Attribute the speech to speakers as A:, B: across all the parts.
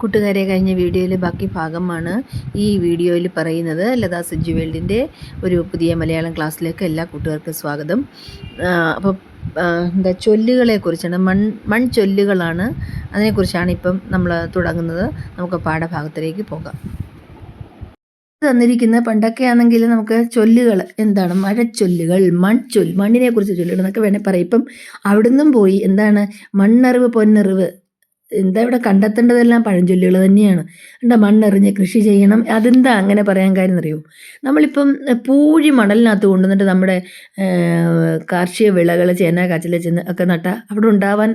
A: കൂട്ടുകാരെ കഴിഞ്ഞ വീഡിയോയിലെ ബാക്കി ഭാഗമാണ് ഈ വീഡിയോയിൽ പറയുന്നത്. ലതാ സജ്ജു വേൾഡിന്റെ ഒരു പുതിയ മലയാളം ക്ലാസ്സിലേക്ക് എല്ലാ കൂട്ടുകാർക്കും സ്വാഗതം. അപ്പോൾ എന്താ ചൊല്ലുകളെക്കുറിച്ചാണ് മൺ മൺ ചൊല്ലുകളാണ് അതിനെക്കുറിച്ചാണ് ഇപ്പം നമ്മൾ തുടങ്ങുന്നത്. നമുക്ക് പാഠഭാഗത്തിലേക്ക് പോകാം. തന്നിരിക്കുന്ന പണ്ടൊക്കെ ആണെങ്കിൽ നമുക്ക് ചൊല്ലുകൾ എന്താണ്? മഴച്ചൊല്ലുകൾ മൺചൊല്ല് മണ്ണിനെ കുറിച്ച് ചൊല്ലുകൾ എന്നൊക്കെ വേണേൽ പറയാം. ഇപ്പം അവിടുന്നും പോയി എന്താണ്? മണ്ണറിവ് പൊന്നറിവ് എന്താ ഇവിടെ കണ്ടെത്തേണ്ടതെല്ലാം പഴഞ്ചൊല്ലുകൾ തന്നെയാണ്. എന്താ മണ്ണെറിഞ്ഞ് കൃഷി ചെയ്യണം. അതെന്താ അങ്ങനെ പറയാൻ കാര്യം അറിയോ നമ്മളിപ്പം പൂഴി മണലിനകത്ത് കൊണ്ടുവന്നിട്ട് നമ്മുടെ കാർഷിക വിളകൾ ചേന കാച്ചിൽ ചെന്ന് ഒക്കെ നട്ട അവിടെ ഉണ്ടാവാൻ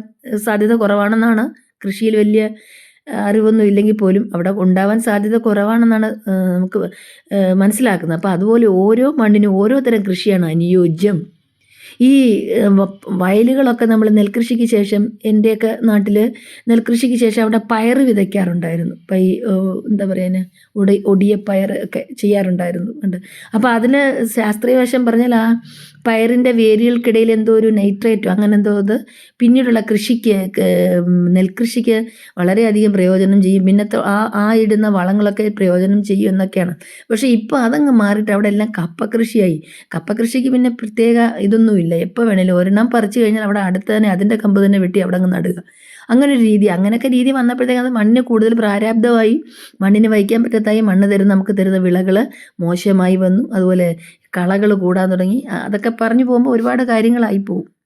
A: സാധ്യത കുറവാണെന്നാണ് കൃഷിയിൽ വലിയ അറിവൊന്നും ഇല്ലെങ്കിൽ പോലും അവിടെ ഉണ്ടാവാൻ സാധ്യത കുറവാണെന്നാണ് നമുക്ക് മനസ്സിലാക്കുന്നത്. അപ്പോൾ അതുപോലെ ഓരോ മണ്ണിനും ഓരോ തരം കൃഷിയാണ് അനുയോജ്യം. ഈ വയലുകളൊക്കെ നമ്മൾ നെൽകൃഷിക്ക് ശേഷം എന്റെയൊക്കെ നാട്ടിൽ നെൽകൃഷിക്ക് ശേഷം അവിടെ പയർ വിതയ്ക്കാറുണ്ടായിരുന്നു. പൈ എന്താ പറയുക ഒടി ഒടിയ പയർ ഒക്കെ ചെയ്യാറുണ്ടായിരുന്നു. ഉണ്ട്. അപ്പോൾ അതിന് ശാസ്ത്രീയ വശം പറഞ്ഞാൽ ആ പയറിന്റെ വേരുകൾക്കിടയിൽ എന്തോ ഒരു നൈട്രേറ്റോ അങ്ങനെ എന്തോ അത് പിന്നീടുള്ള കൃഷിക്ക് നെൽകൃഷിക്ക് വളരെയധികം പ്രയോജനം ചെയ്യും. പിന്നെ ആ ആ ഇടുന്ന വളങ്ങളൊക്കെ പ്രയോജനം ചെയ്യും എന്നൊക്കെയാണ്. പക്ഷേ ഇപ്പോൾ അതങ്ങ് മാറിയിട്ട് അവിടെ എല്ലാം കപ്പ കൃഷിയായി കപ്പ കൃഷിക്ക് പിന്നെ പ്രത്യേക ഇതൊന്നുമില്ല. എപ്പോൾ വേണേലും ഒരെണ്ണം പറിച്ചു കഴിഞ്ഞാൽ അവിടെ അടുത്ത് തന്നെ അതിന്റെ കമ്പ് തന്നെ വെട്ടി അവിടെ അങ്ങ് നടുക. അങ്ങനെ ഒരു രീതി. അങ്ങനെയൊക്കെ രീതി വന്നപ്പോഴത്തേക്കും അത് മണ്ണിന് കൂടുതൽ പ്രാരാബ്ധമായി മണ്ണിന് വഹിക്കാൻ പറ്റാത്തായി. മണ്ണ് തരുന്ന നമുക്ക് തരുന്ന വിളകൾ മോശമായി വന്നു. അതുപോലെ കളകൾ കൂടാൻ തുടങ്ങി. അതൊക്കെ പറഞ്ഞു പോകുമ്പോൾ ഒരുപാട് കാര്യങ്ങളായി പോകും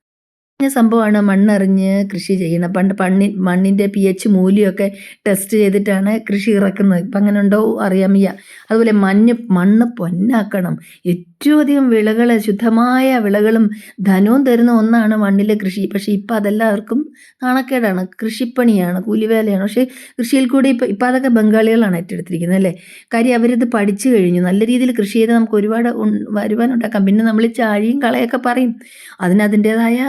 A: സംഭവമാണ് മണ്ണറിഞ്ഞ് കൃഷി ചെയ്യണം പണ്ട് പണ്ണി മണ്ണിന്റെ പി എച്ച് മൂല്യമൊക്കെ ടെസ്റ്റ് ചെയ്തിട്ടാണ് കൃഷി ഇറക്കുന്നത്. ഇപ്പം അങ്ങനെ ഉണ്ടോ അറിയാൻ വയ്യ. അതുപോലെ മഞ്ഞ് മണ്ണ് പൊന്നാക്കണം. ഏറ്റവും അധികം വിളകൾ ശുദ്ധമായ വിളകളും ധനവും തരുന്ന ഒന്നാണ് മണ്ണിലെ കൃഷി. പക്ഷേ ഇപ്പം അതെല്ലാവർക്കും നാണക്കേടാണ്. കൃഷിപ്പണിയാണ് കൂലിവേലയാണ്. പക്ഷേ കൃഷിയിൽ കൂടി ഇപ്പം ഇപ്പം അതൊക്കെ ബംഗാളികളാണ് ഏറ്റെടുത്തിരിക്കുന്നത് അല്ലേ? കാര്യം അവരിത് പഠിച്ചു കഴിഞ്ഞു. നല്ല രീതിയിൽ കൃഷി ചെയ്ത് നമുക്ക് ഒരുപാട് വരുവാനുണ്ടാക്കാം പിന്നെ നമ്മൾ ചാഴിയും കളയൊക്കെ പറയും. അതിനതിന്റേതായ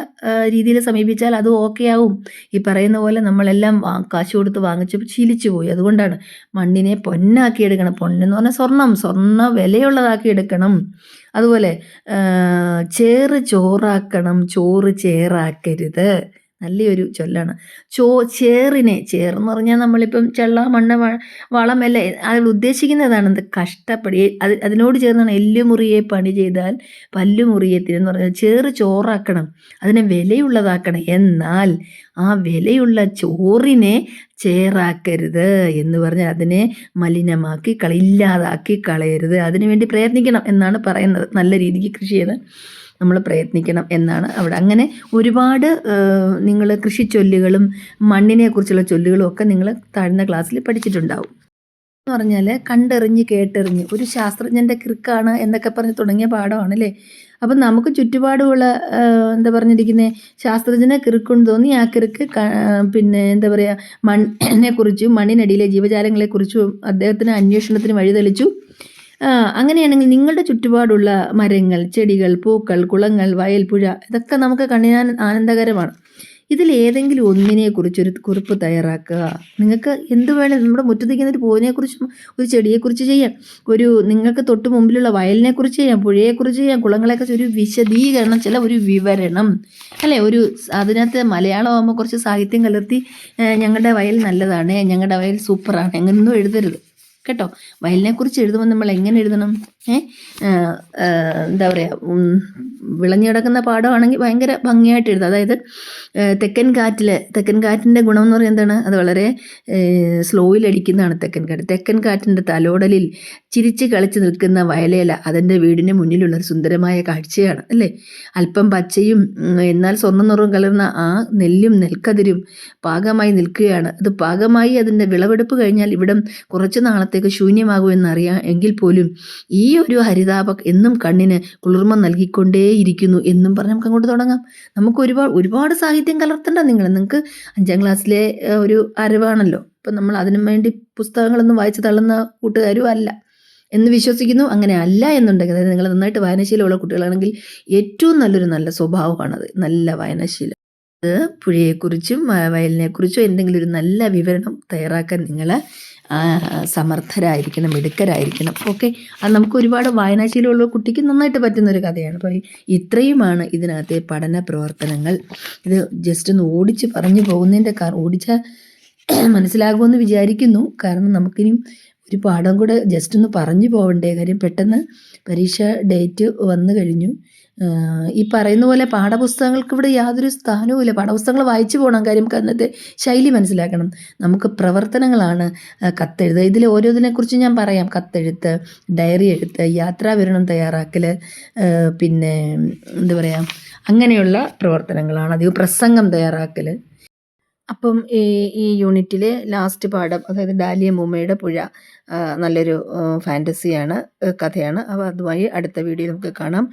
A: രീതിയിൽ സമീപിച്ചാൽ അത് ഓക്കെ ആവും ഈ പറയുന്ന പോലെ നമ്മളെല്ലാം കാശ് കൊടുത്ത് വാങ്ങിച്ച് ശീലിച്ചു പോയി. അതുകൊണ്ടാണ് മണ്ണിനെ പൊന്നാക്കി എടുക്കണം. പൊന്നെന്ന് പറഞ്ഞാൽ സ്വർണം. സ്വർണ വിലയുള്ളതാക്കി എടുക്കണം. അതുപോലെ ചേറ് ചോറാക്കണം. ചോറ് ചേറാക്കരുത്. നല്ലൊരു ചൊല്ലാണ്. ചോ ചേറിനെ ചേർന്ന് പറഞ്ഞാൽ നമ്മളിപ്പം ചെള്ള മണ്ണ് വളമല്ല അതിൽ ഉദ്ദേശിക്കുന്നതാണ് എന്ത്? കഷ്ടപ്പെടി. അത് അതിനോട് ചേർന്നാണ് എല്ലുമുറിയെ പണി ചെയ്താൽ പല്ലുമുറിയെ തിരെന്ന് പറഞ്ഞാൽ ചേറ് ചോറാക്കണം അതിനെ വിലയുള്ളതാക്കണം. എന്നാൽ ആ വിലയുള്ള ചോറിനെ ചേറാക്കരുത് എന്ന് പറഞ്ഞാൽ അതിനെ മലിനമാക്കി കള ഇല്ലാതാക്കി കളയരുത്. അതിനുവേണ്ടി പ്രയത്നിക്കണം എന്നാണ് പറയുന്നത്. നല്ല രീതിക്ക് കൃഷി ചെയ്ത്. നമ്മൾ പ്രയത്നിക്കണം എന്നാണ് അവിടെ. അങ്ങനെ ഒരുപാട് നിങ്ങൾ കൃഷി ചൊല്ലുകളും മണ്ണിനെക്കുറിച്ചുള്ള ചൊല്ലുകളും ഒക്കെ നിങ്ങൾ താഴ്ന്ന ക്ലാസ്സിൽ പഠിച്ചിട്ടുണ്ടാവും. എന്ന് പറഞ്ഞാൽ കണ്ടെറിഞ്ഞ് കേട്ടെറിഞ്ഞ് ഒരു ശാസ്ത്രജ്ഞന്റെ കിറുക്കാണ് എന്നൊക്കെ പറഞ്ഞ് തുടങ്ങിയ പാഠമാണ് അല്ലേ അപ്പം നമുക്ക് ചുറ്റുപാടുമുള്ള എന്താ പറഞ്ഞിരിക്കുന്നത് ശാസ്ത്രജ്ഞനെ കിറുക്കുണ്ട് തോന്നി ആ കിറുക്ക് പിന്നെ എന്താ പറയുക മണ്ണിനെ കുറിച്ചും മണ്ണിനടിയിലെ ജീവജാലങ്ങളെക്കുറിച്ചും അദ്ദേഹത്തിന് അന്വേഷണത്തിന് വഴിതെളിച്ചു. അങ്ങനെയാണെങ്കിൽ നിങ്ങളുടെ ചുറ്റുപാടുള്ള മരങ്ങൾ ചെടികൾ പൂക്കൾ കുളങ്ങൾ വയൽ പുഴ ഇതൊക്കെ നമുക്ക് കണ്ണിനാൻ ആനന്ദകരമാണ്. ഇതിൽ ഏതെങ്കിലും ഒന്നിനെ കുറിച്ചൊരു കുറിപ്പ് തയ്യാറാക്കുക. നിങ്ങൾക്ക് എന്ത് വേണേലും നമ്മുടെ മുറ്റത്തേക്കുന്ന ഒരു പൂവിനെക്കുറിച്ചും ഒരു ചെടിയെക്കുറിച്ച് ചെയ്യാം. ഒരു നിങ്ങൾക്ക് തൊട്ട് മുമ്പിലുള്ള വയലിനെക്കുറിച്ച് ചെയ്യാം പുഴയെക്കുറിച്ച് ചെയ്യാം കുളങ്ങളെക്കുറിച്ച് ഒരു വിശദീകരണം ചില ഒരു വിവരണം. അല്ലേ? ഒരു അതിനകത്ത് മലയാളമാകുമ്പോൾ കുറച്ച് സാഹിത്യം കലർത്തി ഞങ്ങളുടെ വയൽ നല്ലതാണ് ഞങ്ങളുടെ വയൽ സൂപ്പറാണ് അങ്ങനെയൊന്നും എഴുതരുത്. കേട്ടോ? വയലിനെ കുറിച്ച് എഴുതുമ്പോൾ നമ്മൾ എങ്ങനെ എഴുതണം? ഏഹ് എന്താ പറയുക വിളഞ്ഞു കിടക്കുന്ന പാടമാണെങ്കിൽ ഭയങ്കര ഭംഗിയായിട്ട് എഴുതും അതായത് തെക്കൻ കാറ്റിൽ തെക്കൻ കാറ്റിന്റെ ഗുണം എന്ന് പറയുന്നത് എന്താണ്? അത് വളരെ സ്ലോയിൽ അടിക്കുന്നതാണ് തെക്കൻ കാറ്റ്. തെക്കൻ കാറ്റിന്റെ തലോടലിൽ ചിരിച്ച് കളിച്ച് നിൽക്കുന്ന വയലേല അതിന്റെ വീടിന് മുന്നിലുള്ള ഒരു സുന്ദരമായ കാഴ്ചയാണ് അല്ലേ? അല്പം പച്ചയും എന്നാൽ സ്വർണ നിറവും കലർന്ന ആ നെല്ലും നെൽക്കതിരും പാകമായി നിൽക്കുകയാണ്. അത് പാകമായി അതിന്റെ വിളവെടുപ്പ് കഴിഞ്ഞാൽ ഇവിടം കുറച്ച് നാളത്തേക്ക് ശൂന്യമാകുമെന്നറിയാം എങ്കിൽ പോലും ഈ ഒരു ഹരിതാപ എന്നും കണ്ണിന് കുളിർമ നൽകിക്കൊണ്ടേയിരിക്കുന്നു എന്നും പറഞ്ഞ് നമുക്ക് അങ്ങോട്ട് തുടങ്ങാം. നമുക്ക് ഒരുപാട് ഒരുപാട് സാഹിത്യം കലർത്തണ്ട നിങ്ങൾ നിങ്ങൾക്ക് അഞ്ചാം ക്ലാസ്സിലെ ഒരു അറിവാണല്ലോ. അപ്പം നമ്മൾ അതിനു വേണ്ടി പുസ്തകങ്ങളൊന്നും വായിച്ച് തള്ളുന്ന കൂട്ടുകാരും അല്ല. എന്ന് വിശ്വസിക്കുന്നു. അങ്ങനെ അല്ല എന്നുണ്ടെങ്കിൽ അതായത് നിങ്ങൾ നന്നായിട്ട് വായനശീലമുള്ള കുട്ടികളാണെങ്കിൽ ഏറ്റവും നല്ലൊരു നല്ല സ്വഭാവമാണത്. നല്ല വായനശീലം. അത് പുഴയെക്കുറിച്ചും വയലിനെക്കുറിച്ചും എന്തെങ്കിലും ഒരു നല്ല വിവരണം തയ്യാറാക്കാൻ നിങ്ങൾ സമർത്ഥരായിരിക്കണം മിടുക്കരായിരിക്കണം. ഓക്കെ അത് നമുക്ക് ഒരുപാട് വായനാശീലമുള്ള കുട്ടിക്ക് നന്നായിട്ട് പറ്റുന്നൊരു കഥയാണ്. അപ്പോൾ ഇത്രയുമാണ് ഇതിനകത്തെ പഠന പ്രവർത്തനങ്ങൾ. ഇത് ജസ്റ്റ് ഒന്ന് ഓടിച്ച് പറഞ്ഞു പോകുന്നതിന്റെ ഓടിച്ച മനസ്സിലാകുമെന്ന് വിചാരിക്കുന്നു. കാരണം നമുക്കിനിയും ഒരു പാഠം കൂടെ ജസ്റ്റ് ഒന്ന് പറഞ്ഞു പോകണ്ടേ കാര്യം പെട്ടെന്ന് പരീക്ഷ ഡേറ്റ് വന്നു കഴിഞ്ഞു. ഈ പറയുന്ന പോലെ പാഠപുസ്തകങ്ങൾക്ക് ഇവിടെ യാതൊരു സ്ഥാനവുമില്ല പാഠപുസ്തകങ്ങൾ വായിച്ചു പോകണം കാര്യം അന്നത്തെ ശൈലി മനസ്സിലാക്കണം. നമുക്ക് പ്രവർത്തനങ്ങളാണ് കത്തെഴുത. കത്തെഴുതുക ഇതിൽ ഓരോന്നിനെക്കുറിച്ച് ഞാൻ പറയാം. കത്തെഴുത്ത് ഡയറി എഴുത്ത് യാത്രാവിവരണം തയ്യാറാക്കൽ പിന്നെ എന്താ പറയുക അങ്ങനെയുള്ള പ്രവർത്തനങ്ങളാണ്. അധികം പ്രസംഗം തയ്യാറാക്കൽ അപ്പം ഈ ഈ യൂണിറ്റിലെ ലാസ്റ്റ് പാഠം അതായത് ഡാലിയ മുമ്മയുടെ പുഴ നല്ലൊരു ഫാന്റസിയാണ് കഥയാണ്. അപ്പോൾ അതുമായി അടുത്ത വീഡിയോ നമുക്ക് കാണാം.